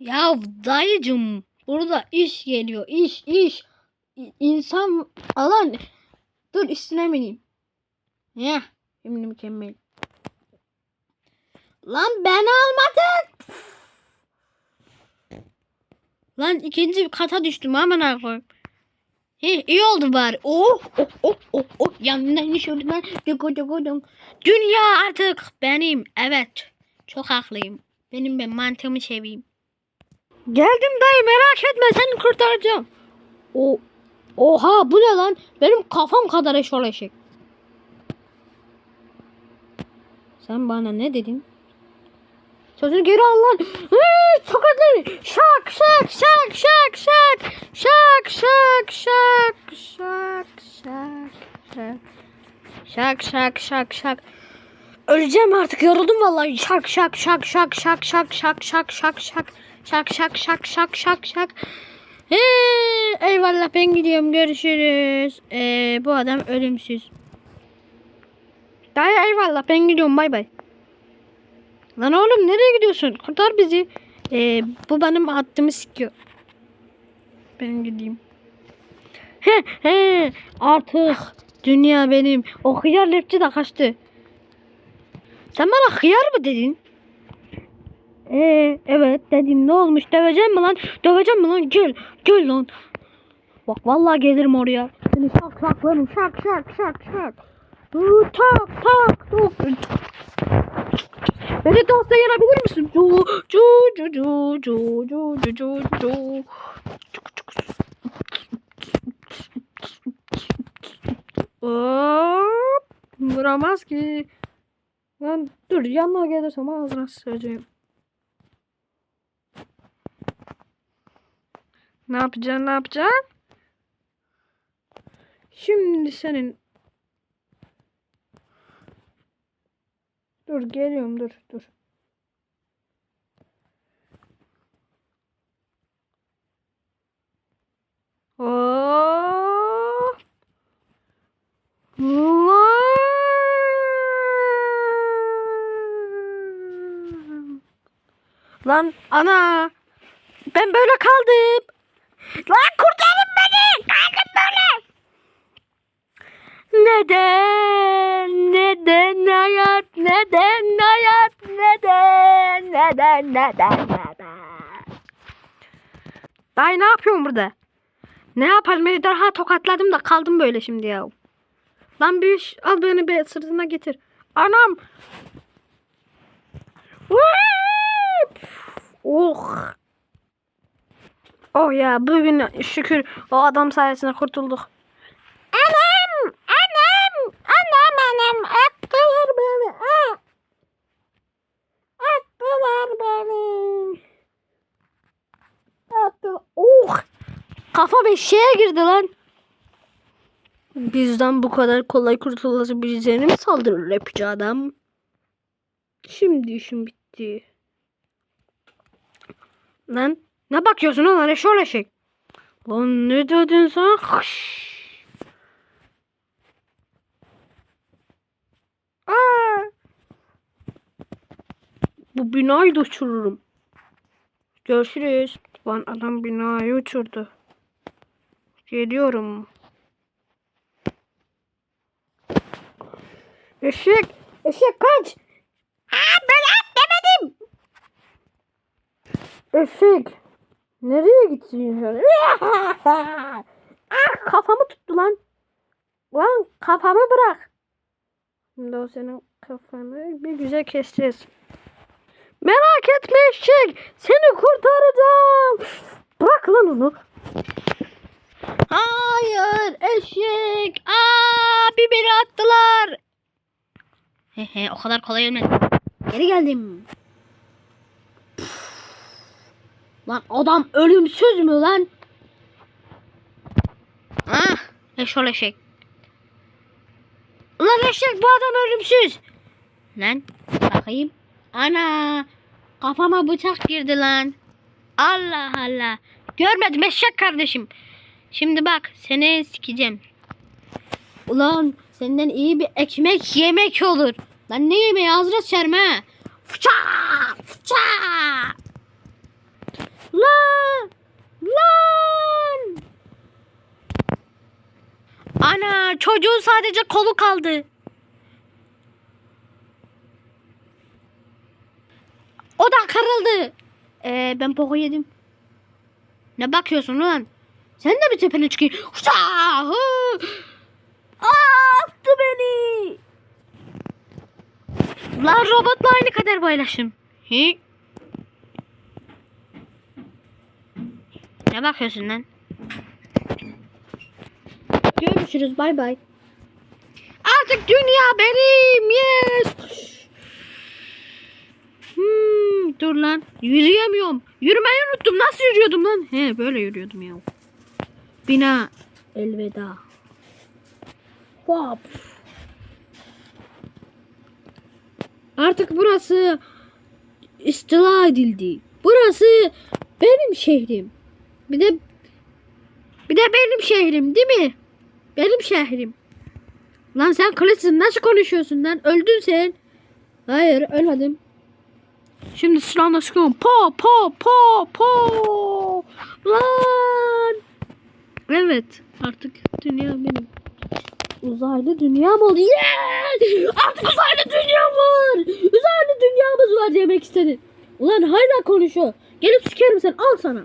Ya dayıcım burada iş geliyor. iş iş. İnsan alan. Dur üstüne bineyim. Ya şimdi mükemmel. Lan ben almadım. Lan ikinci kata düştüm hemen koyayım. He, iyi oldu bari. Oh oh oh oh oh. Yanından şuradan. Dugu dugu dum. Dünya artık benim. Evet. Çok haklıyım. Benim ben mantığımı seveyim. Geldim dayı merak etme seni kurtaracağım. O Oha bu ne lan? Benim kafam kadar eşol eşek. Sen bana ne dedin? Sözünü geri al lan. Hıı, Tokatları. Şak şak şak şak şak. Şak şak şak şak şak şak. Şak şak şak şak. Öleceğim artık yoruldum vallahi. Şak şak şak şak şak şak şak şak şak şak. Şak şak şak şak şak şak. Hey, eyvallah ben gidiyorum görüşürüz. Ee, bu adam ölümsüz. Dayı eyvallah ben gidiyorum bay bay. Lan oğlum nereye gidiyorsun? Kurtar bizi. Ee, bu benim hattımı sikiyor. Ben gideyim. He he artık dünya benim. O hıyar lepçi de kaçtı. Sen bana hıyar mı dedin? Ee, evet dedim ne olmuş döveceğim mi lan? Döveceğim mi lan? Gel gel lan. Bak vallahi gelirim oraya. Seni şak şak şak şak şak. Hı, Tak tak tak. Beni dansta yenebilir misin? Cu cu cu cu cu cu cu cu cu. Hop. Vuramaz ki. Lan dur yanına gelirsem ağzına sıçacağım. Ne yapacaksın ne yapacaksın? Şimdi senin Dur geliyorum dur dur. Lan ana. Ben böyle kaldım. Lan kurtarın beni. Kaldım böyle. Neden? Neden hayat? Neden hayat? Neden? Neden? Neden? Neden? Dayı ne yapıyorsun burada? Ne yapalım? Ejderha tokatladım da kaldım böyle şimdi ya. Lan bir iş al beni bir sırtına getir. Anam. Whip! Oh. Oh ya bugün şükür o adam sayesinde kurtulduk. Anam! Anam! Anam anam! Attılar beni! Attılar beni! Attılar. Oh! Kafam eşeğe girdi lan. Bizden bu kadar kolay kurtulabileceğini mi saldırır rapçi adam? Şimdi işim bitti. Lan ne bakıyorsun lan eşol eşek? Lan ne dedin sen? Hış. Aa! Bu binayı da uçururum. Görüşürüz. Lan adam binayı uçurdu. Geliyorum. Eşek! Eşek kaç! Aa, ben demedim! Eşek! Nereye gittin sen? ah, kafamı tuttu lan. Lan kafamı bırak. Şimdi o senin kafanı bir güzel keseceğiz. Merak etme eşek. Seni kurtaracağım. Bırak lan onu. Hayır eşek. Aa bir beni attılar. He he o kadar kolay ölmedim. Geri geldim. Lan adam ölümsüz mü lan? Ah eşol eşek. Lan eşek bu adam ölümsüz. Lan bakayım. Ana kafama bıçak girdi lan. Allah Allah. Görmedim eşek kardeşim. Şimdi bak seni sikeceğim. Ulan senden iyi bir ekmek yemek olur. Lan ne yemeği ağzına sıçarım ha. Fıça! Lan! Lan! Ana çocuğun sadece kolu kaldı. O da kırıldı. Ee, ben poku yedim. Ne bakıyorsun lan? Sen de bir tepene çıkıyorsun. Aa, attı beni. Lan robotla aynı kadar paylaşım. Hi. Ne bakıyorsun lan? Görüşürüz bay bay. Artık dünya benim. Yes. Hmm, dur lan. Yürüyemiyorum. Yürümeyi unuttum. Nasıl yürüyordum lan? He böyle yürüyordum ya. Bina. Elveda. Hop. Artık burası istila edildi. Burası benim şehrim. Bir de bir de benim şehrim değil mi? Benim şehrim. Lan sen Clint'sin nasıl konuşuyorsun lan? Öldün sen. Hayır ölmedim. Şimdi silahla sıkıyorum. Po po po po. Lan. Evet artık dünya benim. Uzaylı dünya mı oldu? Yes! Artık uzaylı dünya var. Uzaylı dünyamız var demek istedi. Ulan hala konuşuyor. Gelip sikerim sen al sana.